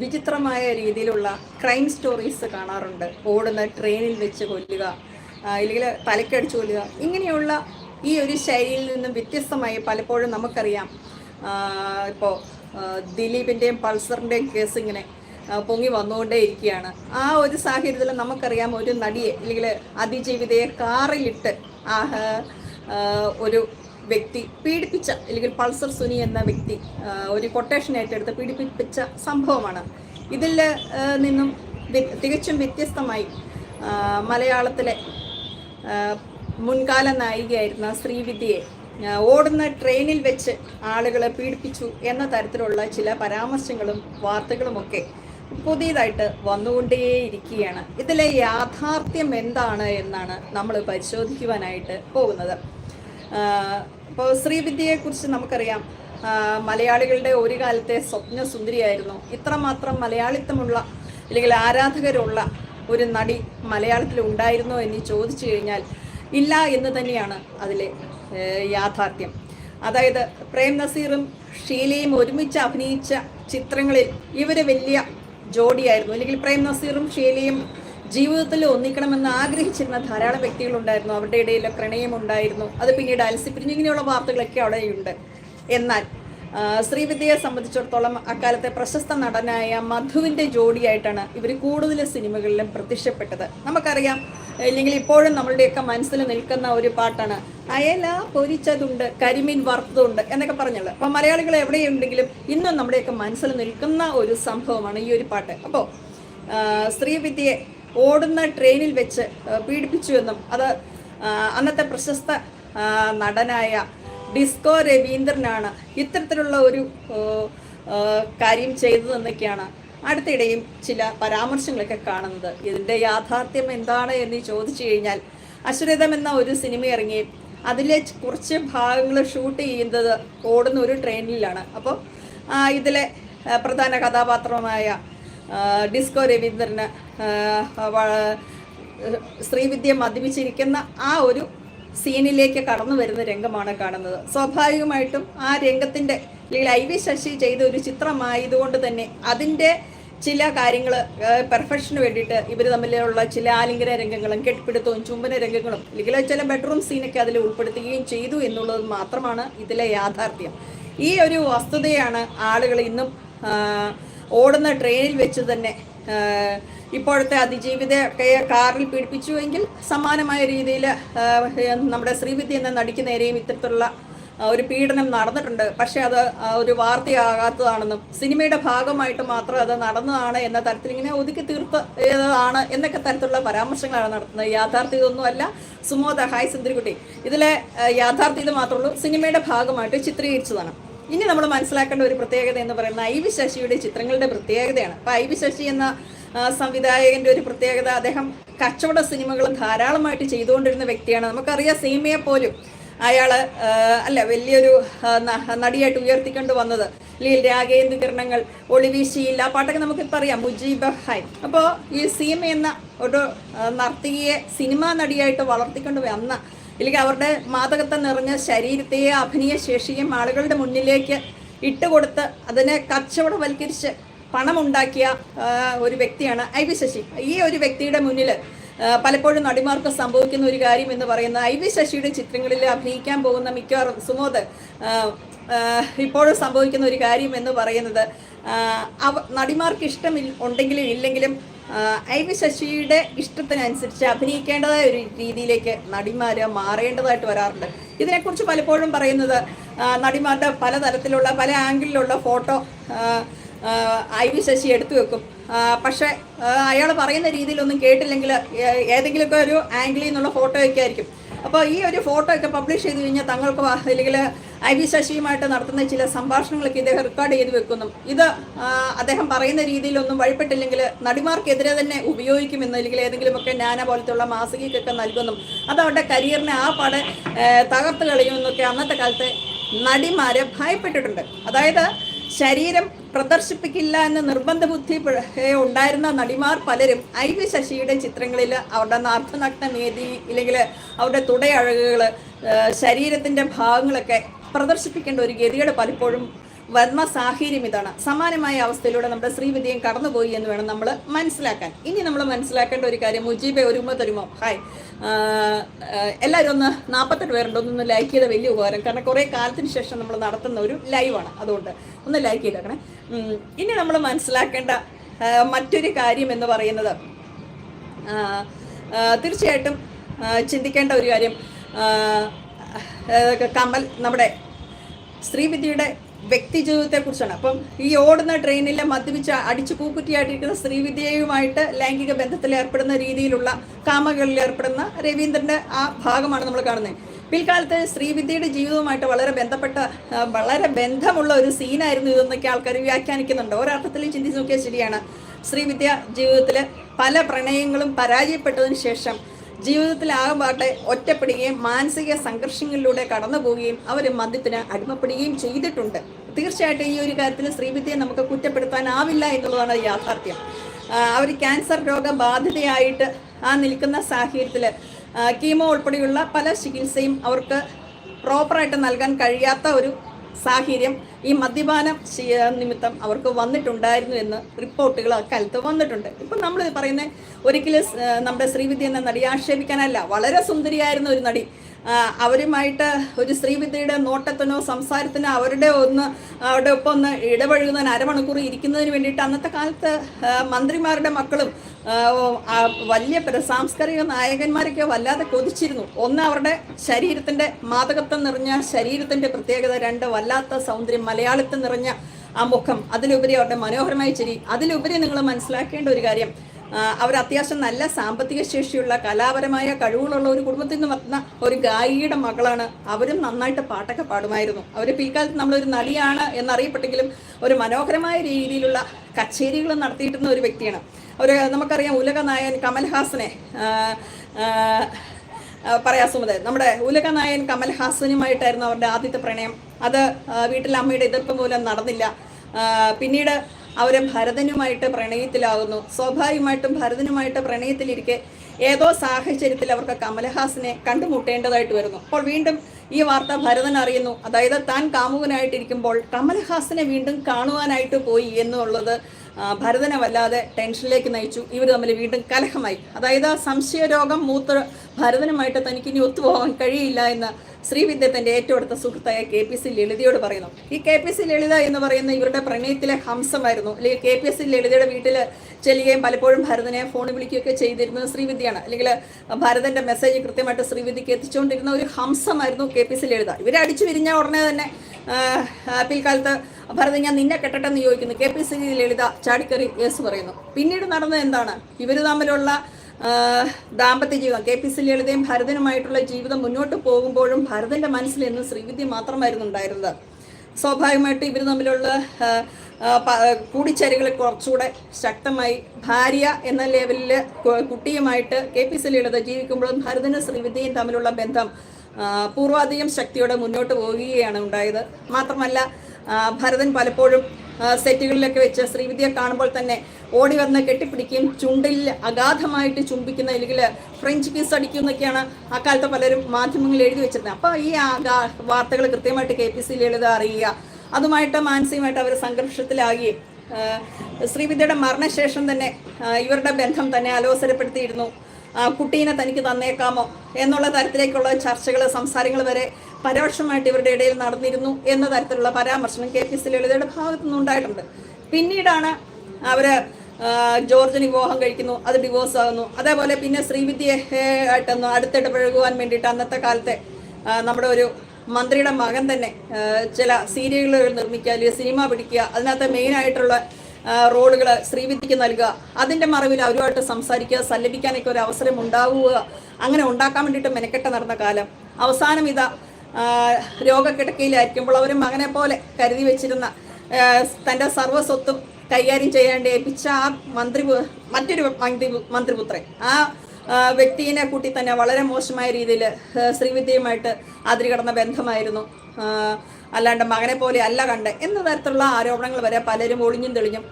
വിചിത്രമായ രീതിയിലുള്ള crime stories കാണാറുണ്ട്. ഓടുന്ന ട്രെയിനിൽ വെച്ച് കൊല്ലുക അല്ലെങ്കിൽ തലക്കടിച്ച് കൊല്ലുക. ഇങ്ങനെയുള്ള ഈ ഒരു ശൈലിയിൽ നിന്നും വ്യത്യസ്തമായി പലപ്പോഴും നമുക്കറിയാം. ഇപ്പോൾ ദിലീപിന്റെയും പൾസറിന്റെയും കേസ് ഇങ്ങനെ പൊങ്ങി വന്നുകൊണ്ടേ ഇരിക്കുകയാണ് ആ ഒരു സാഹചര്യത്തിൽ നമുക്കറിയാം ഒരു നടിയെ അല്ലെങ്കിൽ അതിജീവിതയെ കാറിലിട്ട് ആ, ഒരു വ്യക്തി പീഡിപ്പിച്ച അല്ലെങ്കിൽ പൾസർ സുനി എന്ന വ്യക്തി ഒരു കൊട്ടേഷൻ ഏറ്റെടുത്ത് പീഡിപ്പിച്ച സംഭവമാണ്. ഇതിൽ നിന്നും തികച്ചും വ്യത്യസ്തമായി മലയാളത്തിലെ മുൻകാല നായികയായിരുന്ന ശ്രീവിദ്യയെ ഓടുന്ന ട്രെയിനിൽ വെച്ച് ആളുകളെ പീഡിപ്പിച്ചു എന്ന തരത്തിലുള്ള ചില പരാമർശങ്ങളും വാർത്തകളുമൊക്കെ പുതിയതായിട്ട് വന്നുകൊണ്ടേയിരിക്കുകയാണ്. ഇതിലെ യാഥാർത്ഥ്യം എന്താണ് എന്നാണ് നമ്മൾ പരിശോധിക്കുവാനായിട്ട് പോകുന്നത്. ഇപ്പോൾ ശ്രീവിദ്യയെക്കുറിച്ച് നമുക്കറിയാം. മലയാളികളുടെ ഒരു കാലത്തെ സ്വപ്ന സുന്ദരിയായിരുന്നു. ഇത്രമാത്രം മലയാളിത്തമുള്ള അല്ലെങ്കിൽ ആരാധകരുള്ള ഒരു നടി മലയാളത്തിൽ ഉണ്ടായിരുന്നോ എന്ന് ചോദിച്ചു കഴിഞ്ഞാൽ ഇല്ല എന്ന് തന്നെയാണ് അതിലെ യാഥാർത്ഥ്യം. അതായത് പ്രേം നസീറും ഷീലയും ഒരുമിച്ച് അഭിനയിച്ച ചിത്രങ്ങളിൽ ഇവർ വലിയ ജോഡിയായിരുന്നു. അല്ലെങ്കിൽ പ്രേം നസീറും ഷീലയും ജീവിതത്തിൽ ഒന്നിക്കണമെന്ന് ആഗ്രഹിച്ചിരുന്ന ധാരാളം വ്യക്തികളുണ്ടായിരുന്നു. അവരുടെ ഇടയിൽ പ്രണയം ഉണ്ടായിരുന്നു അത് പിന്നീട് അലസിപ്പിരിഞ്ഞു ഇങ്ങനെയുള്ള വാർത്തകളൊക്കെ അവിടെയുണ്ട്. എന്നാൽ ശ്രീവിദ്യയെ സംബന്ധിച്ചിടത്തോളം അക്കാലത്തെ പ്രശസ്ത നടനായ മധുവിന്റെ ജോഡിയായിട്ടാണ് ഇവർ കൂടുതൽ സിനിമകളിലും പ്രത്യക്ഷപ്പെട്ടത്. നമുക്കറിയാം ഇല്ലെങ്കിൽ ഇപ്പോഴും നമ്മളുടെയൊക്കെ മനസ്സിൽ നിൽക്കുന്ന ഒരു പാട്ടാണ് അയല പൊരിച്ചതുണ്ട് കരിമീൻ വറുത്തതുണ്ട് എന്നൊക്കെ പറഞ്ഞുള്ളത്. അപ്പം മലയാളികൾ എവിടെയുണ്ടെങ്കിലും ഇന്നും നമ്മുടെയൊക്കെ മനസ്സിൽ നിൽക്കുന്ന ഒരു സംഭവമാണ് ഈ ഒരു പാട്ട്. അപ്പോൾ ശ്രീവിദ്യയെ ഓടുന്ന ട്രെയിനിൽ വെച്ച് ആ, പീഡിപ്പിച്ചു എന്നും അത് അന്നത്തെ പ്രശസ്ത നടനായ ഡിസ്കോ രവീന്ദ്രനാണ് ഇത്തരത്തിലുള്ള ഒരു കാര്യം ചെയ്തതെന്നൊക്കെയാണ് അടുത്തിടെയും ചില പരാമർശങ്ങളൊക്കെ കാണുന്നത്. ഇതിന്റെ യാഥാർത്ഥ്യം എന്താണ് എന്ന് ചോദിച്ചു കഴിഞ്ഞാൽ അശ്വരഥം എന്ന ഒരു സിനിമ ഇറങ്ങി അതിലെ കുറച്ച് ഭാഗങ്ങൾ ഷൂട്ട് ചെയ്യുന്നത് ഓടുന്ന ഒരു ട്രെയിനിലാണ്. അപ്പോൾ ഇതിലെ പ്രധാന കഥാപാത്രമായ ഡിസ്കോ രവീന്ദ്രന് ശ്രീവിദ്യ മദ്യപിച്ചിരിക്കുന്ന ആ ഒരു സീനിലേക്ക് കടന്നു വരുന്ന രംഗമാണ് കാണുന്നത്. സ്വാഭാവികമായിട്ടും ആ രംഗത്തിന്റെ അല്ലെങ്കിൽ ഐ വി ശശി ചെയ്ത ഒരു ചിത്രമായതുകൊണ്ട് തന്നെ അതിന്റെ ചില കാര്യങ്ങൾ പെർഫെക്ഷന് വേണ്ടിയിട്ട് ഇവർ തമ്മിലുള്ള ചില ആലിംഗന രംഗങ്ങളും കെട്ടിപ്പിടുത്തവും ചുംബന രംഗങ്ങളും അല്ലെങ്കിൽ ചില ബെഡ്റൂം സീനൊക്കെ അതിൽ ഉൾപ്പെടുത്തുകയും ചെയ്തു എന്നുള്ളത് മാത്രമാണ് ഇതിലെ യാഥാർത്ഥ്യം. ഈ ഒരു വസ്തുതയാണ് ആളുകൾ ഇന്നും ഓടുന്ന ട്രെയിനിൽ വെച്ച് തന്നെ ഇപ്പോഴത്തെ അതിജീവിതയൊക്കെ കാറിൽ പീഡിപ്പിച്ചുവെങ്കിൽ സമാനമായ രീതിയിൽ നമ്മുടെ ശ്രീവിദ്യ എന്ന നടിക്ക് നേരെയും ഇത്തരത്തിലുള്ള ഒരു പീഡനം നടന്നിട്ടുണ്ട്. പക്ഷെ അത് ഒരു വാർത്തയാകാത്തതാണെന്നും സിനിമയുടെ ഭാഗമായിട്ട് മാത്രം അത് നടന്നതാണ് എന്ന തരത്തിൽ ഇങ്ങനെ ഒതുക്കി തീർത്തതാണ് എന്നൊക്കെ തരത്തിലുള്ള പരാമർശങ്ങളാണ് നടത്തുന്നത്. യാഥാർത്ഥ്യ ഇതൊന്നുമല്ല സുമോദ ഹായ് സുന്ദരിക്കുട്ടി. ഇതിലെ യാഥാർത്ഥ്യം ഇത് സിനിമയുടെ ഭാഗമായിട്ട് ചിത്രീകരിച്ചതാണ്. ഇനി നമ്മൾ മനസ്സിലാക്കേണ്ട ഒരു പ്രത്യേകത എന്ന് പറയുന്നത് ഐ വി ശശിയുടെ ചിത്രങ്ങളുടെ പ്രത്യേകതയാണ്. അപ്പൊ ഐ വി ശശി എന്ന സംവിധായകന്റെ ഒരു പ്രത്യേകത അദ്ദേഹം കച്ചവട സിനിമകൾ ധാരാളമായിട്ട് ചെയ്തുകൊണ്ടിരുന്ന വ്യക്തിയാണ്. നമുക്കറിയാം സീമയെ പോലും അയാൾ അല്ല വലിയൊരു നടിയായിട്ട് ഉയർത്തിക്കൊണ്ട് വന്നത്. ലീൽ രാഗേന്ദ്രകരണങ്ങൾ ഒളിവീശിയില്ല ആ പാട്ടൊക്കെ നമുക്കിപ്പോൾ അറിയാം മുജീബ് ഹൈ അപ്പോൾ ഈ സീമ എന്ന ഒരു നർത്തകിയെ സിനിമാ നടിയായിട്ട് വളർത്തിക്കൊണ്ട് വന്ന അല്ലെങ്കിൽ അവരുടെ മാതകത്വം നിറഞ്ഞ ശരീരത്തെ അഭിനയ ശേഷിയും ആളുകളുടെ മുന്നിലേക്ക് ഇട്ടുകൊടുത്ത് അതിനെ കച്ചവടവൽക്കരിച്ച് പണമുണ്ടാക്കിയ ഒരു വ്യക്തിയാണ് ഐ വി ശശി. ഈ ഒരു വ്യക്തിയുടെ മുന്നിൽ പലപ്പോഴും നടിമാർക്ക് സംഭവിക്കുന്ന ഒരു കാര്യം എന്ന് പറയുന്നത് ഐ വി ശശിയുടെ ചിത്രങ്ങളിൽ അഭിനയിക്കാൻ പോകുന്ന മിക്കവാറും സുമോദ് ഇപ്പോഴും സംഭവിക്കുന്ന ഒരു കാര്യം എന്ന് പറയുന്നത് നടിമാർക്ക് ഇഷ്ടം ഉണ്ടെങ്കിലും ഇല്ലെങ്കിലും ഐ വി ശശിയുടെ ഇഷ്ടത്തിനനുസരിച്ച് അഭിനയിക്കേണ്ടതായ ഒരു രീതിയിലേക്ക് നടിമാർ മാറേണ്ടതായിട്ട് വരാറുണ്ട്. ഇതിനെക്കുറിച്ച് പലപ്പോഴും പറയുന്നത് നടിമാരുടെ പലതരത്തിലുള്ള പല ആംഗിളിലുള്ള ഫോട്ടോ ഐ വി ശശി എടുത്തു വെക്കും. പക്ഷേ അയാൾ പറയുന്ന രീതിയിലൊന്നും കേട്ടില്ലെങ്കിൽ ഏതെങ്കിലുമൊക്കെ ഒരു ആംഗിളിൽ നിന്നുള്ള ഫോട്ടോയൊക്കെ ആയിരിക്കും അപ്പോൾ ഈ ഒരു ഫോട്ടോ ഒക്കെ പബ്ലിഷ് ചെയ്ത് കഴിഞ്ഞാൽ തങ്ങൾക്ക് അല്ലെങ്കിൽ ഐ വി ശശിയുമായിട്ട് നടത്തുന്ന ചില സംഭാഷണങ്ങളൊക്കെ ഇദ്ദേഹം റെക്കോർഡ് ചെയ്ത് വെക്കുന്നു. ഇത് അദ്ദേഹം പറയുന്ന രീതിയിലൊന്നും വഴിപ്പെട്ടില്ലെങ്കിൽ നടിമാർക്കെതിരെ തന്നെ ഉപയോഗിക്കുമെന്ന് അല്ലെങ്കിൽ ഏതെങ്കിലുമൊക്കെ ഞാന പോലത്തുള്ള മാസികയ്ക്കൊക്കെ നൽകുന്നു. അത് അവരുടെ കരിയറിനെ ആ പാടെ തകർത്ത് കളയുമെന്നൊക്കെ അന്നത്തെ കാലത്തെ നടിമാരെ ഭയപ്പെട്ടിട്ടുണ്ട്. അതായത് ശരീരം പ്രദർശിപ്പിക്കില്ല എന്ന നിർബന്ധ ബുദ്ധി ഉണ്ടായിരുന്ന നടിമാർ പലരും ഐ വി ശശിയുടെ ചിത്രങ്ങളിൽ അവരുടെ അർദ്ധനഗ്ന നേതി ഇല്ലെങ്കിൽ അവരുടെ തുടയഴകുകൾ ശരീരത്തിന്റെ ഭാഗങ്ങളൊക്കെ പ്രദർശിപ്പിക്കേണ്ട ഒരു ഗതികേട് പലപ്പോഴും വരുന്ന സാഹചര്യം ഇതാണ്. സമാനമായ അവസ്ഥയിലൂടെ നമ്മുടെ ശ്രീവിദ്യയും കടന്നുപോയി എന്ന് വേണം നമ്മൾ മനസ്സിലാക്കാൻ. ഇനി നമ്മൾ മനസ്സിലാക്കേണ്ട ഒരു കാര്യം മുജീബെ ഒരുമ തരുമോ? ഹായ്. എല്ലാവരും ഒന്ന് നാൽപ്പത്തെട്ട് പേരുണ്ട്. ഒന്ന് ലൈക്ക് ചെയ്ത വലിയ ഉപകാരം. കാരണം കുറേ കാലത്തിന് ശേഷം നമ്മൾ നടത്തുന്ന ഒരു ലൈവാണ് അതുകൊണ്ട് ഒന്ന് ലൈക്ക് ചെയ്തേക്കണേ. ഇനി നമ്മൾ മനസ്സിലാക്കേണ്ട മറ്റൊരു കാര്യം എന്ന് പറയുന്നത് തീർച്ചയായിട്ടും ചിന്തിക്കേണ്ട ഒരു കാര്യം കമൽ നമ്മുടെ ശ്രീവിദ്യയുടെ വ്യക്തി ജീവിതത്തെക്കുറിച്ചാണ് അപ്പം ഈ ഓടുന്ന ട്രെയിനിലെ മദ്യപിച്ച് അടിച്ചു പൂക്കുറ്റിയായിട്ടിരിക്കുന്ന ശ്രീവിദ്യയുമായിട്ട് ലൈംഗിക ബന്ധത്തിൽ ഏർപ്പെടുന്ന രീതിയിലുള്ള കാമകളിൽ ഏർപ്പെടുന്ന രവീന്ദ്രന്റെ ആ ഭാഗമാണ് നമ്മൾ കാണുന്നത്. പിൽക്കാലത്ത് ശ്രീവിദ്യയുടെ ജീവിതവുമായിട്ട് വളരെ ബന്ധപ്പെട്ട വളരെ ബന്ധമുള്ള ഒരു സീനായിരുന്നു ഇതെന്നൊക്കെ ആൾക്കാർ വ്യാഖ്യാനിക്കുന്നുണ്ട്. ഒരർത്ഥത്തിൽ ചിന്തിച്ച് നോക്കിയാൽ ശരിയാണ്. ശ്രീവിദ്യ ജീവിതത്തിൽ പല പ്രണയങ്ങളും പരാജയപ്പെട്ടതിന് ശേഷം ജീവിതത്തിൽ ആകെപ്പാട്ടെ ഒറ്റപ്പെടുകയും മാനസിക സംഘർഷങ്ങളിലൂടെ കടന്നു പോവുകയും അവർ മദ്യത്തിന് അടിമപ്പെടുകയും ചെയ്തിട്ടുണ്ട്. തീർച്ചയായിട്ടും ഈ ഒരു കാര്യത്തിൽ ശ്രീവിദ്യയെ നമുക്ക് കുറ്റപ്പെടുത്താനാവില്ല എന്നുള്ളതാണ് യാഥാർത്ഥ്യം. അവർ ക്യാൻസർ രോഗബാധിതയായിട്ട് ആ നിൽക്കുന്ന സാഹചര്യത്തിൽ കീമോ ഉൾപ്പെടെയുള്ള പല ചികിത്സയും അവർക്ക് പ്രോപ്പറായിട്ട് നൽകാൻ കഴിയാത്ത ഒരു സാഹചര്യം ഈ മദ്യപാനം നിമിത്തം അവർക്ക് വന്നിട്ടുണ്ടായിരുന്നു എന്ന് റിപ്പോർട്ടുകൾ അക്കാലത്ത് വന്നിട്ടുണ്ട്. ഇപ്പം നമ്മൾ പറയുന്നത് ഒരിക്കലും നമ്മുടെ ശ്രീവിദ്യ എന്ന നടി ആക്ഷേപിക്കാനല്ല വളരെ സുന്ദരിയായിരുന്ന ഒരു നടി അവരുമായിട്ട് ഒരു സ്ത്രീവിദ്യയുടെ നോട്ടത്തിനോ സംസാരത്തിനോ അവരുടെ ഒന്ന് അവരുടെ ഒപ്പം ഒന്ന് ഇടപഴകുന്നതിന് അരമണിക്കൂർ ഇരിക്കുന്നതിന് വേണ്ടിയിട്ട് അന്നത്തെ കാലത്ത് മന്ത്രിമാരുടെ മക്കളും വലിയ സാംസ്കാരിക നായകന്മാരൊക്കെ വല്ലാതെ കൊതിച്ചിരുന്നു. ഒന്ന് അവരുടെ ശരീരത്തിന്റെ മാതകത്വം നിറഞ്ഞ ശരീരത്തിന്റെ പ്രത്യേകത രണ്ട് വല്ലാത്ത സൗന്ദര്യം മലയാളത്തിൽ നിറഞ്ഞ ആ മുഖം അതിലുപരി അവരുടെ മനോഹരമായ ചിരി അതിലുപരി നിങ്ങൾ മനസ്സിലാക്കേണ്ട ഒരു കാര്യം അവർ അത്യാവശ്യം നല്ല സാമ്പത്തിക ശേഷിയുള്ള കലാപരമായ കഴിവുകളുള്ള ഒരു കുടുംബത്തിൽ നിന്ന് വന്ന ഒരു ഗായികയുടെ മകളാണ് അവരും നന്നായിട്ട് പാട്ടൊക്കെ പാടുമായിരുന്നു. അവർ പിൽക്കാലത്ത് നമ്മളൊരു നടിയാണ് എന്നറിയപ്പെട്ടെങ്കിലും ഒരു മനോഹരമായ രീതിയിലുള്ള കച്ചേരികൾ നടത്തിയിട്ടുന്ന ഒരു വ്യക്തിയാണ്. ഒരു നമുക്കറിയാം ഉലക നായകൻ കമൽഹാസനെ പറയാം സുമത നമ്മുടെ ഉലക നായൻ കമൽഹാസനുമായിട്ടായിരുന്നു അവരുടെ ആദ്യത്തെ പ്രണയം. അത് വീട്ടിലെ അമ്മയുടെ എതിർപ്പ് മൂലം നടന്നില്ല. പിന്നീട് അവർ ഭരതനുമായിട്ട് പ്രണയത്തിലാകുന്നു സ്വാഭാവികമായിട്ടും ഭരതനുമായിട്ട് പ്രണയത്തിലിരിക്കെ ഏതോ സാഹചര്യത്തിൽ അവർക്ക് കമലഹാസനെ കണ്ടുമുട്ടേണ്ടതായിട്ട് വരുന്നു. അപ്പോൾ വീണ്ടും ഈ വാർത്ത ഭരതൻ അറിയുന്നു. അതായത് താൻ കാമുകനായിട്ടിരിക്കുമ്പോൾ കമലഹാസനെ വീണ്ടും കാണുവാനായിട്ട് പോയി എന്നുള്ളത് ഭരതനെ വല്ലാതെ ടെൻഷനിലേക്ക് നയിച്ചു. ഇവർ തമ്മിൽ വീണ്ടും കലഹമായി. അതായത് സംശയരോഗം മൂത്ത ഭരതനുമായിട്ട് തനിക്ക് ഇനി ഒത്തുപോകാൻ കഴിയില്ല എന്ന് ശ്രീവിദ്യ തന്റെ ഏറ്റവും അടുത്ത സുഹൃത്തായ കെ പി സി ലളിതയോട് പറയുന്നു. ഈ കെ പി സി ലളിത എന്ന് പറയുന്ന ഇവരുടെ പ്രണയത്തിലെ ഹംസമായിരുന്നു. അല്ലെങ്കിൽ കെ പി എസ് സി ലളിതയുടെ വീട്ടിൽ ചെല്ലുകയും പലപ്പോഴും ഭരതനെ ഫോൺ വിളിക്കുകയൊക്കെ ചെയ്തിരുന്നത് ശ്രീവിദ്യയാണ്. അല്ലെങ്കിൽ ഭരതന്റെ മെസ്സേജ് കൃത്യമായിട്ട് ശ്രീവിദ്യക്ക് എത്തിച്ചുകൊണ്ടിരുന്ന ഒരു ഹംസമായിരുന്നു കെ പി സി ലളിത. ഇവരെ അടിച്ചു വിരിഞ്ഞ ഉടനെ തന്നെ പിൽക്കാലത്ത് ഭരതൻ ഞാൻ നിന്നെ കെട്ടട്ടെന്ന് ചോദിക്കുന്നു. കെ പി സി ലളിത ചാടിക്കറി യേസ് പറയുന്നു. പിന്നീട് നടന്നത് എന്താണ്? ഇവർ തമ്മിലുള്ള ദാമ്പത്യ ജീവിതം. കെ പി സി ലളിതയും ഭരതനുമായിട്ടുള്ള ജീവിതം മുന്നോട്ട് പോകുമ്പോഴും ഭരതന്റെ മനസ്സിൽ എന്നും ശ്രീവിദ്യ മാത്രമായിരുന്നു ഉണ്ടായിരുന്നത്. സ്വാഭാവികമായിട്ട് ഇവർ തമ്മിലുള്ള കൂടിച്ചേരുകൾ കുറച്ചുകൂടെ ശക്തമായി. ഭാര്യ എന്ന ലെവലിൽ കുട്ടിയുമായിട്ട് കെ പി സി ലളിത ജീവിക്കുമ്പോഴും ഭരതനും ശ്രീവിദ്യയും തമ്മിലുള്ള ബന്ധം പൂർവാധികം ശക്തിയോടെ മുന്നോട്ട് പോവുകയാണ് ഉണ്ടായത്. മാത്രമല്ല ഭരതൻ പലപ്പോഴും സെറ്റുകളിലൊക്കെ വെച്ച് ശ്രീവിദ്യയെ കാണുമ്പോൾ തന്നെ ഓടി വന്ന് കെട്ടിപ്പിടിക്കുകയും ചുണ്ടിൽ അഗാധമായിട്ട് ചുംബിക്കുന്ന അല്ലെങ്കിൽ ഫ്രഞ്ച് കിസ് അടിക്കും എന്നൊക്കെയാണ് അക്കാലത്ത് പലരും മാധ്യമങ്ങളിൽ എഴുതി വെച്ചിരുന്നത്. അപ്പോൾ ഈ വാർത്തകൾ കൃത്യമായിട്ട് കെ പി സി ലളിത അറിയുക. അതുമായിട്ട് മാനസികമായിട്ട് അവർ സംഘർഷത്തിലാകുകയും ശ്രീവിദ്യയുടെ മരണശേഷം തന്നെ ഇവരുടെ ബന്ധം തന്നെ അലോസരപ്പെടുത്തിയിരുന്നു. കുട്ടീനെ തനിക്ക് തന്നേക്കാമോ എന്നുള്ള തരത്തിലേക്കുള്ള ചർച്ചകൾ സംസാരങ്ങൾ വരെ പരോക്ഷമായിട്ട് ഇവരുടെ ഇടയിൽ നടന്നിരുന്നു എന്ന തരത്തിലുള്ള പരാമർശനം കെ പി സി ലളിതയുടെ ഭാഗത്തു നിന്നുണ്ടായിട്ടുണ്ട് പിന്നീടാണ് അവർ ജോർജിന് വിവാഹം കഴിക്കുന്നു അത് ഡിവോഴ്സ് ആകുന്നു. അതേപോലെ പിന്നെ ശ്രീവിദ്യയെ ആയിട്ടൊന്ന് അടുത്തിട്ട് അടുത്തിടപഴകുവാൻ വേണ്ടിയിട്ട് അന്നത്തെ കാലത്തെ നമ്മുടെ ഒരു മന്ത്രിയുടെ മകൻ തന്നെ ചില സീരിയലുകൾ നിർമ്മിക്കുക അല്ലെങ്കിൽ സിനിമ പിടിക്കുക അതിനകത്ത് മെയിനായിട്ടുള്ള റോളുകൾ ശ്രീവിദ്യക്ക് നൽകുക. അതിന്റെ മറവിൽ അവരുമായിട്ട് സംസാരിക്കുക സല്ലപിക്കാനൊക്കെ ഒരു അവസരം ഉണ്ടാവുക അങ്ങനെ ഉണ്ടാക്കാൻ വേണ്ടിയിട്ട് മെനക്കെട്ട് നടന്ന കാലം. അവസാനം ഇതാ രോഗക്കിടക്കയിലായിരിക്കുമ്പോൾ അവർ മകനെ പോലെ കരുതി വെച്ചിരുന്ന തന്റെ സർവസ്വത്തും കൈകാര്യം ചെയ്യാണ്ട് ഏൽപ്പിച്ച ആ മന്ത്രി മറ്റൊരു മന്ത്രി മന്ത്രിപുത്രൻ. ആ, വ്യക്തിയെ കൂട്ടി തന്നെ വളരെ മോശമായ രീതിയിൽ ശ്രീവിദ്യയുമായിട്ട് അതിരി കടന്ന ബന്ധമായിരുന്നു അല്ലാണ്ട് മകനെ പോലെ അല്ല കണ്ട് എന്ന തരത്തിലുള്ള ആരോപണങ്ങൾ വരെ പലരും ഒളിഞ്ഞും തെളിഞ്ഞും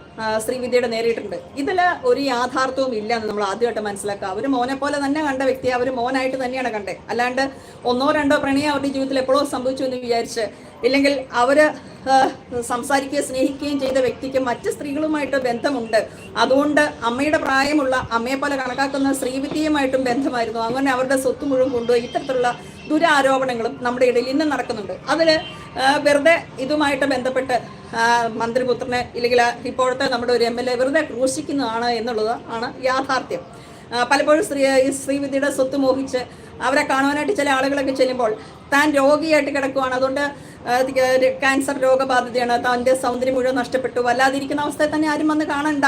ശ്രീവിദ്യയുടെ നേരിട്ടുണ്ട് ഇതിൽ ഒരു യാഥാർത്ഥ്യവും ഇല്ല എന്ന് നമ്മൾ ആദ്യമായിട്ട് മനസ്സിലാക്കുക. അവർ മോനെ പോലെ തന്നെ കണ്ട വ്യക്തി അവർ മോനായിട്ട് തന്നെയാണ് കണ്ടത് അല്ലാണ്ട് ഒന്നോ രണ്ടോ പ്രണയം അവരുടെ ജീവിതത്തിൽ എപ്പോഴോ സംഭവിച്ചു എന്ന് വിചാരിച്ച് ഇല്ലെങ്കിൽ അവർ സംസാരിക്കുകയും സ്നേഹിക്കുകയും ചെയ്ത വ്യക്തിക്ക് മറ്റ് സ്ത്രീകളുമായിട്ട് ബന്ധമുണ്ട്. അതുകൊണ്ട് അമ്മയുടെ പ്രായമുള്ള അമ്മയെ പോലെ കണക്കാക്കുന്ന ശ്രീവിദ്യയുമായിട്ടും ബന്ധമായിരുന്നു. അങ്ങനെ അവരുടെ സ്വത്ത് മുഴുവൻ കൊണ്ടുപോയി ഇത്തരത്തിലുള്ള ദുരാരോപണങ്ങളും നമ്മുടെ ഇടയിൽ ഇന്നും നടക്കുന്നുണ്ട്. അതിൽ വെറുതെ ഇതുമായിട്ട് ബന്ധപ്പെട്ട് മന്ത്രിപുത്രനെ ഇല്ലെങ്കിൽ ഇപ്പോഴത്തെ നമ്മുടെ ഒരു എം എൽ എ വെറുതെ ക്രൂശിക്കുന്നതാണ് എന്നുള്ളത് ആണ് യാഥാർത്ഥ്യം. പലപ്പോഴും സ്ത്രീ ഈ ശ്രീവിദ്യയുടെ സ്വത്ത് മോഹിച്ച് അവരെ കാണുവാനായിട്ട് ചില ആളുകളൊക്കെ ചെല്ലുമ്പോൾ താൻ രോഗിയായിട്ട് കിടക്കുവാണ്. അതുകൊണ്ട് ക്യാൻസർ രോഗബാധിതയാണ് തന്റെ സൗന്ദര്യം മുഴുവൻ നഷ്ടപ്പെട്ടു. വല്ലാതിരിക്കുന്ന അവസ്ഥയിൽ തന്നെ ആരും വന്ന് കാണണ്ട.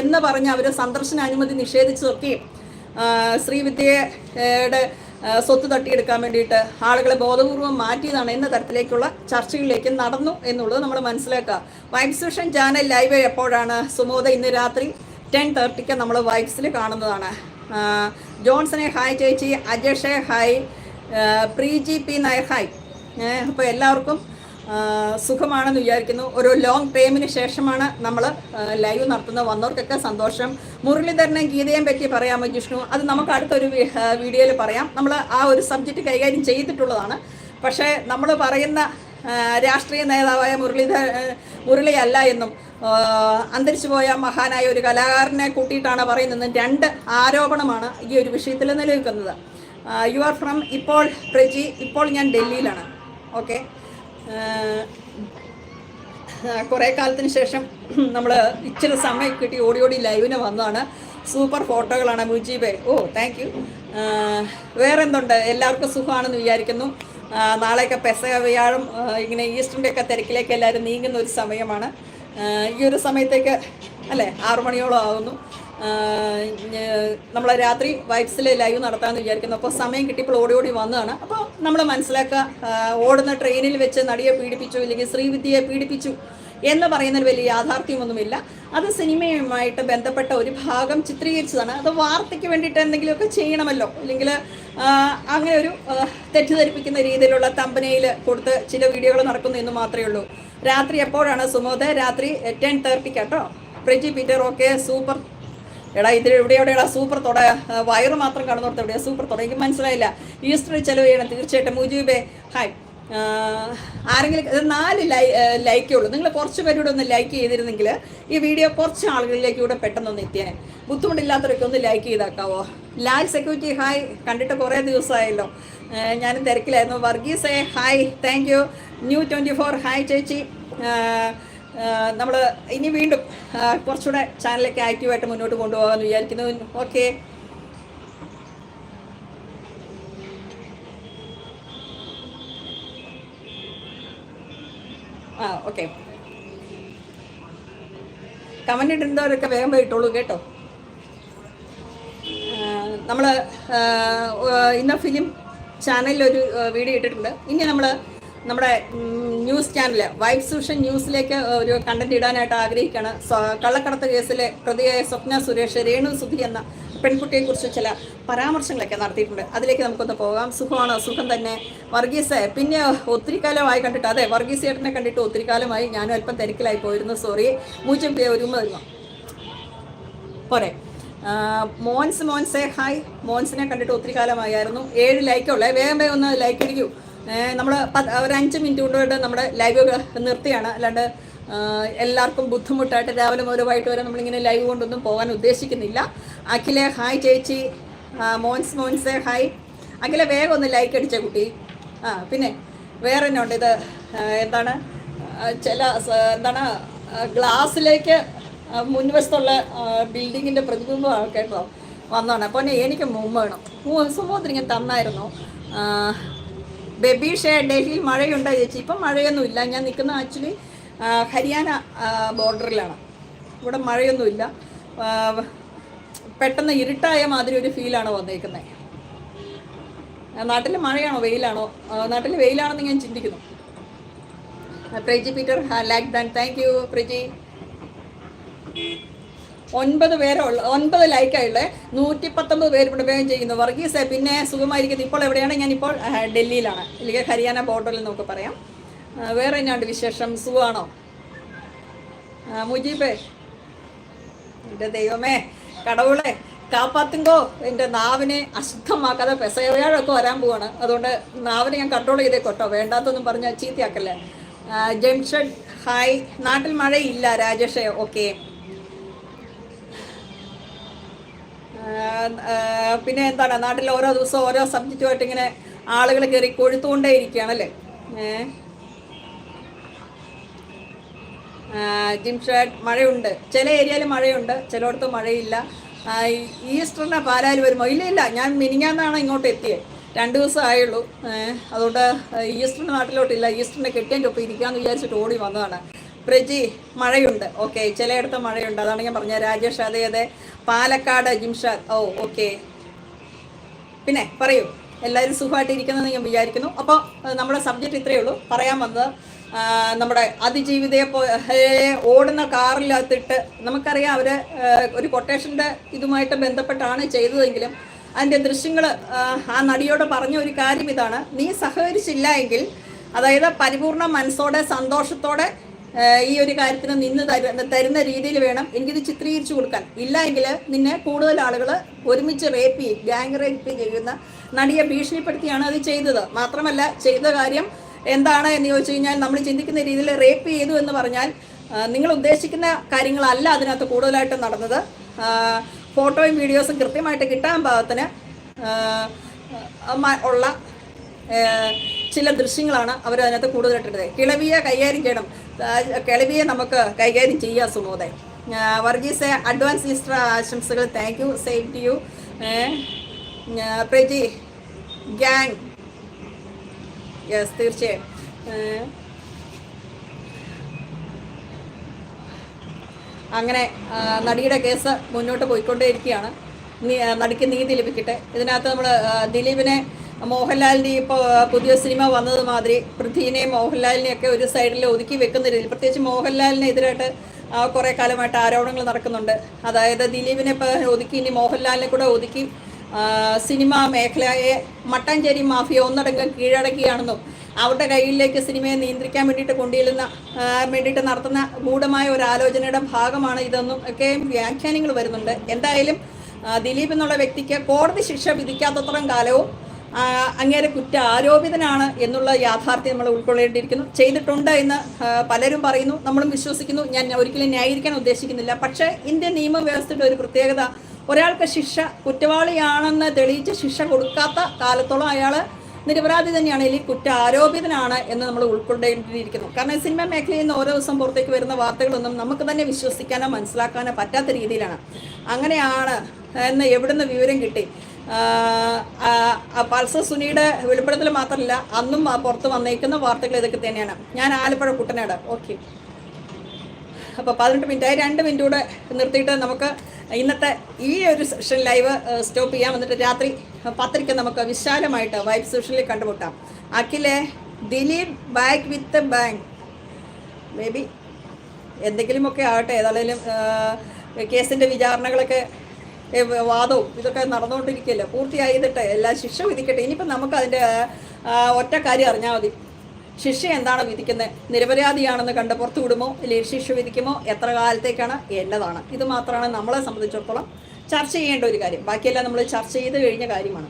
എന്ന് പറഞ്ഞ് അവർ സന്ദർശന അനുമതി നിഷേധിച്ചു നിർത്തുകയും ശ്രീവിദ്യയുടെ സ്വത്ത് തട്ടിയെടുക്കാൻ വേണ്ടിയിട്ട് ആളുകളെ ബോധപൂർവം മാറ്റിയതാണ് എന്ന തരത്തിലേക്കുള്ള ചർച്ചകളിലേക്ക് നടന്നു എന്നുള്ളത് നമ്മൾ മനസ്സിലാക്കുക. വൈബ്സ് വിഷൻ ചാനൽ ലൈവ് എപ്പോഴാണ്? സുമോദ ഇന്ന് രാത്രി ടെൻ തേർട്ടിക്ക് നമ്മൾ വൈബ്സിൽ കാണുന്നതാണ്. ജോൺസനെ ഹായ് ചേച്ചി അജേഷെ hi Preeji P Nair hi അപ്പോൾ എല്ലാവർക്കും സുഖമാണെന്ന് വിചാരിക്കുന്നു. ഒരു ലോങ് ടൈമിന് ശേഷമാണ് നമ്മൾ ലൈവ് നടത്തുന്നത്. വന്നവർക്കൊക്കെ സന്തോഷം. മുരളീധരനെ ഗീതയെ പറ്റി പറയാമോ ജിഷ്ണു? അത് നമുക്ക് അടുത്തൊരു വീഡിയോയിൽ പറയാം. നമ്മൾ ആ ഒരു സബ്ജക്റ്റ് കൈകാര്യം ചെയ്തിട്ടുള്ളതാണ്. പക്ഷേ നമ്മൾ പറയുന്ന രാഷ്ട്രീയ നേതാവായ മുരളീധര മുരളിയല്ല എന്നും അന്തരിച്ചു പോയ മഹാനായ ഒരു കലാകാരനെ കൂട്ടിയിട്ടാണ് പറയുന്നത് രണ്ട് ആരോപണമാണ് ഈ ഒരു വിഷയത്തിൽ നിലനിൽക്കുന്നത്. യു ആർ ഫ്രം ഇപ്പോൾ പ്രജി ഇപ്പോൾ ഞാൻ ഡൽഹിയിലാണ്. ഓക്കെ. കുറേ കാലത്തിന് ശേഷം നമ്മൾ ഇച്ചിരി സമയം കിട്ടി ഓടി ഓടി ലൈവിന് വന്നതാണ്. സൂപ്പർ ഫോട്ടോകളാണ് മുജീബെ. ഓ താങ്ക് യു വേറെ എന്തുണ്ട് എല്ലാവർക്കും സുഖമാണെന്ന് വിചാരിക്കുന്നു. നാളെയൊക്കെ പെസക വ്യാഴം ഇങ്ങനെ ഈസ്റ്ററിന്റെ ഒക്കെ തിരക്കിലേക്ക് എല്ലാവരും നീങ്ങുന്ന ഒരു സമയമാണ്. ഈ ഒരു സമയത്തേക്ക് അല്ലേ ആറു മണിയോളം ആകുന്നു നമ്മൾ രാത്രി വൈബ്സിൽ ലൈവ് നടത്താമെന്ന് വിചാരിക്കുന്നു. അപ്പോൾ സമയം കിട്ടിയപ്പോൾ ഓടി ഓടി വന്നതാണ്. അപ്പോൾ നമ്മൾ മനസ്സിലാക്കുക ഓടുന്ന ട്രെയിനിൽ വെച്ച് നടിയെ പീഡിപ്പിച്ചു ഇല്ലെങ്കിൽ ശ്രീവിദ്യയെ പീഡിപ്പിച്ചു എന്ന് പറയുന്നതിൽ വലിയ യാഥാർത്ഥ്യമൊന്നുമില്ല. അത് സിനിമയുമായിട്ട് ബന്ധപ്പെട്ട ഒരു ഭാഗം ചിത്രീകരിച്ചതാണ്. അത് വാർത്തയ്ക്ക് വേണ്ടിയിട്ട് എന്തെങ്കിലുമൊക്കെ ചെയ്യണമല്ലോ. അല്ലെങ്കിൽ അങ്ങനെ ഒരു തെറ്റിദ്ധരിപ്പിക്കുന്ന രീതിയിലുള്ള തമ്പനയിൽ കൊടുത്ത് ചില വീഡിയോകൾ നടക്കുന്നു എന്ന് മാത്രമേ ഉള്ളൂ. രാത്രി എപ്പോഴാണ് സുമോദ്? രാത്രി ടെൻ തേർട്ടിക്ക് കേട്ടോ പ്രജി പീറ്റർ ഓക്കെ സൂപ്പർ. എടാ ഇതിൽ എവിടെ എവിടെയാടാ സൂപ്പർ തുട. വയറ് മാത്രം കൊടുത്ത എവിടെയാ? സൂപ്പർ തുട. എനിക്ക് മനസ്സിലായില്ല. ഈസ്റ്റർ ചെലവ് ചെയ്യണം തീർച്ചയായിട്ടും. മുജീബേ ഹായ്. ആരെങ്കിലും നാല് ലൈ ലൈക്കേ ഉള്ളൂ. നിങ്ങൾ കുറച്ച് പേരൂടെ ഒന്ന് ലൈക്ക് ചെയ്തിരുന്നെങ്കിൽ ഈ വീഡിയോ കുറച്ച് ആളുകളിലേക്ക് കൂടെ പെട്ടെന്നൊന്ന് എത്തിയേനെ. ബുദ്ധിമുട്ടില്ലാത്തവരൊക്കെ ഒന്ന് ലൈക്ക് ചെയ്താക്കാവോ? Lal security hi. കണ്ടിട്ട് കുറേ ദിവസമായല്ലോ. ഞാനും തിരക്കിലായിരുന്നു. വർഗീസേ hi. Thank you. New twenty four. Hi ചേച്ചി. നമ്മൾ ഇനി വീണ്ടും കുറച്ചുകൂടെ ചാനലൊക്കെ ആക്റ്റീവായിട്ട് മുന്നോട്ട് കൊണ്ടുപോകാമെന്ന് വിചാരിക്കുന്നു. ഓക്കെ ആ ഓക്കെ കമന്റ് ഇടുന്നവരൊക്കെ വേഗം പോയിട്ടുള്ളൂ കേട്ടോ. നമ്മൾ ഇന്ന ഫിലിം ചാനലിൽ ഒരു വീഡിയോ ഇട്ടിട്ടുണ്ട്. ഇനി നമ്മൾ നമ്മുടെ ന്യൂസ് ചാനൽ വൈബ് സൂഷൻ ന്യൂസിലേക്ക് ഒരു കണ്ടന്റ് ഇടാനായിട്ട് ആഗ്രഹിക്കുകയാണ് കള്ളക്കടത്ത് കേസിലെ പ്രതിയായ സ്വപ്ന സുരേഷ് രേണു സുധി എന്ന പെൺകുട്ടിയെക്കുറിച്ച് ചില പരാമർശങ്ങളൊക്കെ നടത്തിയിട്ടുണ്ട്. അതിലേക്ക് നമുക്കൊന്ന് പോകാം. സുഖമാണോ? സുഖം തന്നെ. വർഗീസ് പിന്നെ ഒത്തിരി കാലമായി കണ്ടിട്ട് അതെ വർഗീസ് ചേട്ടനെ കണ്ടിട്ട് ഒത്തിരി കാലമായി ഞാനും അല്പം തിരക്കിലായി പോയിരുന്നു. സോറി. മൂച്ചം പേ ഒരുമ വരുമോ പോരെ. മോൻസ് മോൻസെ ഹായ്. മോൻസിനെ കണ്ടിട്ട് ഒത്തിരി കാലമായിരുന്നു ഏഴ് ലൈക്കുള്ളേ വേഗം വേഗം ഒന്ന് ലൈക്ക് അടിക്കൂ. നമ്മൾ ഒരു അഞ്ച് മിനിറ്റ് കൊണ്ട് നമ്മുടെ ലൈവ് നിർത്തിയാണ്. അല്ലാണ്ട് എല്ലാവർക്കും ബുദ്ധിമുട്ടായിട്ട് രാവിലെ മുതൽ വൈകിട്ട് വരെ നമ്മളിങ്ങനെ ലൈവ് കൊണ്ടൊന്നും പോകാൻ ഉദ്ദേശിക്കുന്നില്ല. അഖിലെ ഹായ് ചേച്ചി. മോൻസ് മോൻസ് ഹായ് അഖിലെ വേഗം ഒന്ന് ലൈക്ക് അടിച്ച കുട്ടി. ആ പിന്നെ വേറെ തന്നെ ഉണ്ട് ഇത്? എന്താണ്? ചില എന്താണ്? ഗ്ലാസ്സിലേക്ക് മുൻവശത്തുള്ള ബിൽഡിങ്ങിന്റെ പ്രതിബിംബമാണ് കേട്ടോ വന്നോണം അപ്പോൾ എനിക്ക് മുമ്പ് വേണം. സുമോദ്രിങ്ങൻ തന്നായിരുന്നു. ആ, ബെബീഷേ ഡൽഹിയിൽ മഴയുണ്ടോ ചേച്ചി? ഇപ്പം മഴയൊന്നുമില്ല ഞാൻ നിൽക്കുന്ന ആക്ച്വലി ഹരിയാന ബോർഡറിലാണ്. ഇവിടെ മഴയൊന്നുമില്ല പെട്ടെന്ന് ഇരുട്ടായ മാതിരി ഒരു ഫീലാണ് വന്നേക്കുന്നത് നാട്ടിൽ മഴയാണോ വെയിലാണോ? നാട്ടിൽ വെയിലാണെന്ന് ഞാൻ ചിന്തിക്കുന്നു. Praji Peter like than. Thank you Praji ഒൻപത് പേരുള്ള ഒൻപത് ലൈക്കായുള്ള നൂറ്റി പത്തൊമ്പത് പേര് വേഗം ചെയ്യുന്നു. വർഗീസ് പിന്നെ സുഖമായിരിക്കുന്നത് ഇപ്പോൾ എവിടെയാണ്? ഞാനിപ്പോൾ ഡൽഹിയിലാണ്. അല്ലെങ്കിൽ ഹരിയാന ബോർഡറിൽ നമുക്ക് പറയാം. വേറെ എന്നാണ്ട് വിശേഷം? സുഖമാണോ? മുജീബേ എന്റെ ദൈവമേ കടവുളെ കാപ്പാത്തുങ്കോ എന്റെ നാവിനെ അശുദ്ധമാക്കാതെ പെസവ്യാഴൊക്കെ വരാൻ പോവാണ്. അതുകൊണ്ട് നാവിനെ ഞാൻ കൺട്രോൾ ചെയ്തേക്കോട്ടോ. വേണ്ടാത്തൊന്നും പറഞ്ഞാൽ ചീത്തയാക്കല്ലേ? ജംഷഡ് ഹായ് നാട്ടിൽ മഴയില്ല രാജേഷേ. ഓക്കെ പിന്നെ എന്താണ് നാട്ടിൽ ഓരോ ദിവസവും ഓരോ സബ്ജക്റ്റുമായിട്ട് ഇങ്ങനെ ആളുകൾ കയറി കൊഴുത്തുകൊണ്ടേ ഇരിക്കുകയാണല്ലേ ഏഹ്. ജിംഷേഡ് മഴയുണ്ട്. ചില ഏരിയയിൽ മഴയുണ്ട് ചിലയിടത്ത് മഴയില്ല. ഈസ്റ്ററിന് പാലായിൽ വരുമോ? ഇല്ല ഇല്ല ഞാൻ മിനിങ്ങാന്നാണ് ഇങ്ങോട്ട് എത്തിയത് രണ്ട് ദിവസം ആയുള്ളൂ. അതുകൊണ്ട് ഈസ്റ്ററിന് നാട്ടിലോട്ടില്ല. ഈസ്റ്ററിനെ കെട്ടിയതിന്റെ ഒപ്പം ഇരിക്കാമെന്ന് വിചാരിച്ചിട്ട് ഓടി വന്നതാണ്. പ്രജി മഴയുണ്ട്. ഓക്കെ ചിലയിടത്ത് മഴയുണ്ട്. അതാണ് ഞാൻ പറഞ്ഞത്. രാജേഷ് അതെ അതെ പാലക്കാട് ജിംഷാദ് ഓ ഓക്കെ പിന്നെ പറയൂ. എല്ലാവരും സുഖമായിട്ട് ഇരിക്കുന്നതെന്ന് ഞാൻ വിചാരിക്കുന്നു. അപ്പോൾ നമ്മുടെ സബ്ജക്റ്റ് ഇത്രയേ ഉള്ളൂ. പറയാൻ വന്നത് നമ്മുടെ അതിജീവിതയെ പോ ഓടുന്ന കാറിലകത്തിട്ട് നമുക്കറിയാം അവർ ഒരു കൊട്ടേഷന്റെ ഇതുമായിട്ട് ബന്ധപ്പെട്ടാണ് ചെയ്തതെങ്കിലും അതിന്റെ ദൃശ്യങ്ങൾ ആ നടിയോട് പറഞ്ഞ ഒരു കാര്യം ഇതാണ്. നീ സഹകരിച്ചില്ല എങ്കിൽ അതായത് പരിപൂർണ മനസ്സോടെ സന്തോഷത്തോടെ ഈ ഒരു കാര്യത്തിന് നിന്ന് തരുന്ന തരുന്ന രീതിയിൽ വേണം എനിക്കിത് ചിത്രീകരിച്ചു കൊടുക്കാൻ. ഇല്ല എങ്കിൽ നിന്നെ കൂടുതൽ ആളുകൾ ഒരുമിച്ച് റേപ്പ് ചെയ്യും ഗാങ് റേപ്പ് ചെയ്യുന്ന നടിയെ ഭീഷണിപ്പെടുത്തിയാണ് അത് ചെയ്തത്. മാത്രമല്ല ചെയ്ത കാര്യം എന്താണ് എന്ന് ചോദിച്ചു കഴിഞ്ഞാൽ നമ്മൾ ചിന്തിക്കുന്ന രീതിയിൽ റേപ്പ് ചെയ്തു എന്ന് പറഞ്ഞാൽ നിങ്ങൾ ഉദ്ദേശിക്കുന്ന കാര്യങ്ങളല്ല അതിനകത്ത് കൂടുതലായിട്ട് നടന്നത്. ഫോട്ടോയും വീഡിയോസും കൃത്യമായിട്ട് കിട്ടാൻ പാകത്തിന് ഉള്ള ചില ദൃശ്യങ്ങളാണ് അവർ അതിനകത്ത് കൂടുതലായിട്ടിട്ടത് കിളവിയെ കൈകാര്യം ചെയ്യണം. കിളവിയെ നമുക്ക് കൈകാര്യം ചെയ്യാം സുമോദെ. വർഗീസ് അഡ്വാൻസ് ഈസ്റ്റർ ആശംസകൾ. Thank you same to you Praji gang yes തീർച്ചയായും. അങ്ങനെ നടിയുടെ കേസ് മുന്നോട്ട് പോയിക്കൊണ്ടേയിരിക്കുകയാണ്. നടിക്ക് നീതി ലഭിക്കട്ടെ. ഇതിനകത്ത് നമ്മൾ ദിലീപിനെ മോഹൻലാലിന്റെ ഇപ്പോൾ പുതിയ സിനിമ വന്നത് മാതിരി പൃഥ്വിനെയും മോഹൻലാലിനെയൊക്കെ ഒരു സൈഡിൽ ഒതുക്കി വെക്കുന്ന രീതിയിൽ പ്രത്യേകിച്ച് മോഹൻലാലിനെതിരായിട്ട് കുറേ കാലമായിട്ട് ആരോപണങ്ങൾ നടക്കുന്നുണ്ട്. അതായത് ദിലീപിനെ ഇപ്പോൾ ഒതുക്കി ഇനി മോഹൻലാലിനെ കൂടെ ഒതുക്കി സിനിമ മേഖലയെ മട്ടാഞ്ചേരി മാഫിയ ഒന്നടങ്കം കീഴടക്കുകയാണെന്നും അവരുടെ കയ്യിലേക്ക് സിനിമയെ നിയന്ത്രിക്കാൻ വേണ്ടിയിട്ട് കൊണ്ടുചെല്ലുന്ന വേണ്ടിയിട്ട് നടത്തുന്ന ഗൂഢമായ ഒരു ആലോചനയുടെ ഭാഗമാണ് ഇതെന്നും ഒക്കെ വ്യാഖ്യാനങ്ങൾ വരുന്നുണ്ട്. എന്തായാലും ദിലീപ് എന്നുള്ള വ്യക്തിക്ക് കോടതി ശിക്ഷ വിധിക്കാത്തത്രയും കാലവും അങ്ങേരെ കുറ്റ ആരോപിതനാണ് എന്നുള്ള യാഥാർത്ഥ്യം നമ്മൾ ഉൾക്കൊള്ളേണ്ടിയിരിക്കുന്നു. ചെയ്തിട്ടുണ്ട് എന്ന് പലരും പറയുന്നു. നമ്മളും വിശ്വസിക്കുന്നു. ഞാൻ ഒരിക്കലും ന്യായീകരിക്കാൻ ഉദ്ദേശിക്കുന്നില്ല. പക്ഷേ ഇന്ത്യൻ നിയമവ്യവസ്ഥയുടെ ഒരു പ്രത്യേകത ഒരാൾക്ക് ശിക്ഷ കുറ്റവാളിയാണെന്ന് തെളിയിച്ച് ശിക്ഷ കൊടുക്കാത്ത കാലത്തോളം അയാൾ നിരപരാധി തന്നെയാണ് അല്ലെങ്കിൽ കുറ്റ ആരോപിതനാണ് എന്ന് നമ്മൾ ഉൾക്കൊണ്ടേണ്ടിയിരിക്കുന്നു കാരണം സിനിമ മേഖലയിൽ നിന്ന് ഓരോ ദിവസം പുറത്തേക്ക് വരുന്ന വാർത്തകളൊന്നും നമുക്ക് തന്നെ വിശ്വസിക്കാനോ മനസ്സിലാക്കാനോ പറ്റാത്ത രീതിയിലാണ്. അങ്ങനെയാണ് എന്ന് എവിടുന്ന് വിവരം കിട്ടി? പൾസർ സുനിയുടെ വെളിപ്പെടുത്തൽ മാത്രമല്ല അന്നും പുറത്ത് വന്നേക്കുന്ന വാർത്തകൾ ഇതൊക്കെ തന്നെയാണ്. ഞാൻ ആലപ്പുഴ കുട്ടനാട്. ഓക്കെ. അപ്പോൾ പതിനെട്ട് മിനിറ്റായി രണ്ട് മിനിറ്റ് കൂടെ നിർത്തിയിട്ട് നമുക്ക് ഇന്നത്തെ ഈ ഒരു സെഷൻ ലൈവ് സ്റ്റോപ്പ് ചെയ്യാം. എന്നിട്ട് രാത്രി പത്തരയ്ക്ക് നമുക്ക് വിശാലമായിട്ട് വൈബ് സെഷനിൽ കണ്ടുമുട്ടാം. അഖിലെ Dileep back with bank maybe എന്തെങ്കിലുമൊക്കെ ആകട്ടെ. ഏതായാലും കേസിന്റെ വിചാരണകളൊക്കെ വാദവും ഇതൊക്കെ നടന്നുകൊണ്ടിരിക്കുകയല്ലേ? പൂർത്തിയായിട്ട് എല്ലാ ശിക്ഷ വിധിക്കട്ടെ. ഇനിയിപ്പം നമുക്ക് അതിന്റെ ഒറ്റ കാര്യം അറിഞ്ഞാൽ മതി. ശിക്ഷ എന്താണ് വിധിക്കുന്നത്? നിരപരാധിയാണെന്ന് കണ്ട് പുറത്തു വിടുമോ? അല്ലെങ്കിൽ ശിക്ഷ വിധിക്കുമോ? എത്ര കാലത്തേക്കാണ് എന്നതാണ് ഇത് മാത്രമാണ് നമ്മളെ സംബന്ധിച്ചിടത്തോളം ചർച്ച ചെയ്യേണ്ട ഒരു കാര്യം. ബാക്കിയെല്ലാം നമ്മൾ ചർച്ച ചെയ്ത് കഴിഞ്ഞ കാര്യമാണ്.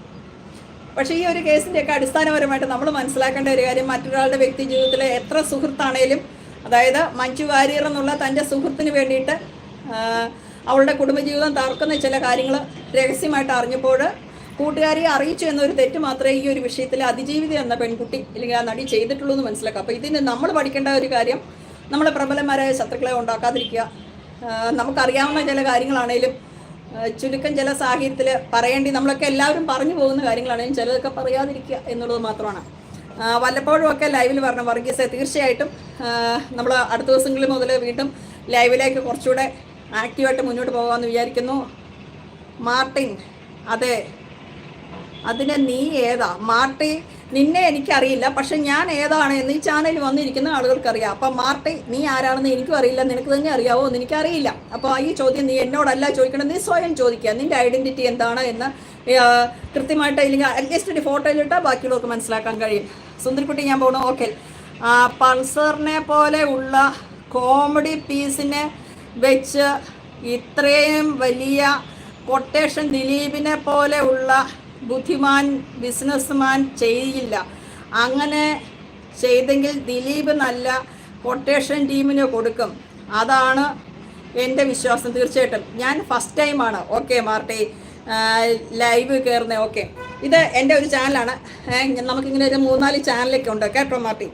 പക്ഷേ ഈ ഒരു കേസിന്റെയൊക്കെ അടിസ്ഥാനപരമായിട്ട് നമ്മൾ മനസ്സിലാക്കേണ്ട ഒരു കാര്യം മറ്റൊരാളുടെ വ്യക്തി ജീവിതത്തിലെ എത്ര സുഹൃത്താണേലും അതായത് മഞ്ജു വാര്യർ എന്നുള്ള തന്റെ സുഹൃത്തിന് വേണ്ടിയിട്ട് അവളുടെ കുടുംബജീവിതം തകർക്കുന്ന ചില കാര്യങ്ങൾ രഹസ്യമായിട്ട് അറിഞ്ഞപ്പോൾ കൂട്ടുകാരിയെ അറിയിച്ചു എന്നൊരു തെറ്റ് മാത്രമേ ഈ ഒരു വിഷയത്തിൽ അതിജീവിത എന്ന പെൺകുട്ടി അല്ലെങ്കിൽ ആ നടി ചെയ്തിട്ടുള്ളൂ എന്ന് മനസ്സിലാക്കുക അപ്പോൾ ഇതിന് നമ്മൾ പഠിക്കേണ്ട ഒരു കാര്യം നമ്മൾ പ്രബലന്മാരായ ശത്രുക്കളെ ഉണ്ടാക്കാതിരിക്കുക. നമുക്കറിയാവുന്ന ചില കാര്യങ്ങളാണേലും ചുരുക്കം ചില സാഹചര്യത്തിൽ പറയേണ്ടി നമ്മളൊക്കെ എല്ലാവരും പറഞ്ഞു പോകുന്ന കാര്യങ്ങളാണെങ്കിലും ചിലതൊക്കെ പറയാതിരിക്കുക എന്നുള്ളത് മാത്രമാണ്. വല്ലപ്പോഴും ഒക്കെ ലൈവിൽ പറഞ്ഞു വർഗീസ് തീർച്ചയായിട്ടും നമ്മൾ അടുത്ത ദിവസങ്ങളിൽ മുതൽ വീണ്ടും ലൈവിലേക്ക് കുറച്ചുകൂടെ ആക്റ്റീവായിട്ട് മുന്നോട്ട് പോകാമെന്ന് വിചാരിക്കുന്നു. മാർട്ടിൻ അതെ. അതിന് നീ ഏതാ? മാർട്ടി നിന്നെ എനിക്കറിയില്ല പക്ഷെ ഞാൻ ഏതാണ് എന്ന് ഈ ചാനലിൽ വന്നിരിക്കുന്ന ആളുകൾക്കറിയാം. അപ്പം മാർട്ടി നീ ആരാണെന്ന് എനിക്കും അറിയില്ല നിനക്ക് തന്നെ അറിയാവോ എന്ന് എനിക്കറിയില്ല. അപ്പോൾ ഈ ചോദ്യം നീ എന്നോടല്ല ചോദിക്കണം നീ സ്വയം ചോദിക്കുക. നിന്റെ ഐഡന്റിറ്റി എന്താണ് എന്ന് കൃത്യമായിട്ട് ഇല്ലെങ്കിൽ അറ്റ്ലീസ്റ്റ് ഒരു ഫോട്ടോയിലിട്ടാൽ ബാക്കിയുള്ളവർക്ക് മനസ്സിലാക്കാൻ കഴിയും. സുന്ദരിക്കുട്ടി ഞാൻ പോകണം ഓക്കെ പൾസറിനെ പോലെ ഉള്ള കോമഡി പീസിനെ വെച്ച് ഇത്രയും വലിയ കൊട്ടേഷൻ ദിലീപിനെ പോലെ ഉള്ള ബുദ്ധിമാൻ ബിസിനസ്മാൻ ചെയ്യില്ല. അങ്ങനെ ചെയ്തെങ്കിൽ ദിലീപ് നല്ല കൊട്ടേഷൻ ടീമിന് കൊടുക്കും. അതാണ് എന്റെ വിശ്വാസം തീർച്ചയായിട്ടും. ഞാൻ ഫസ്റ്റ് ടൈമാണ് ഓക്കെ മാർട്ടി. ലൈവ് കയറുന്നത് ഓക്കെ ഇത് എന്റെ ഒരു ചാനലാണ് നമുക്കിങ്ങനെ ഒരു മൂന്നാൽ ചാനലൊക്കെ ഉണ്ട്. കേട്ടോ മാർട്ടി?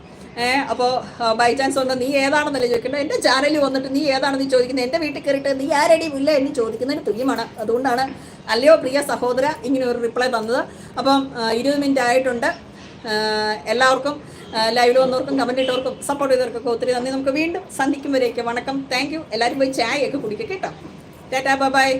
അപ്പോൾ ബൈ ചാൻസ് വന്ന് നീ ഏതാണെന്നല്ലേ ചോദിക്കേണ്ടത്? എന്റെ ചാനലിൽ വന്നിട്ട് നീ ഏതാണെന്ന് ചോദിക്കുന്നത്? എന്റെ വീട്ടിൽ കയറിയിട്ട് നീ ആരടി ഇല്ല എന്ന് ചോദിക്കുന്നതിന് തുല്യമാണ്. അതുകൊണ്ടാണ് അല്ലയോ പ്രിയ സഹോദര ഇങ്ങനെ ഒരു റിപ്ലൈ തന്നത്. അപ്പം ഇരുപത് മിനിറ്റ് ആയിട്ടുണ്ട്. എല്ലാവർക്കും ലൈവിൽ വന്നവർക്കും കമന്റ് ഇട്ടവർക്കും സപ്പോർട്ട് ചെയ്തവർക്കൊക്കെ ഒത്തിരി നന്ദി. നമുക്ക് വീണ്ടും സന്ധിക്കും വണക്കം. താങ്ക് യു എല്ലാവരും പോയി ചായയൊക്കെ കുടിക്കുക കേട്ടോ. Tata bye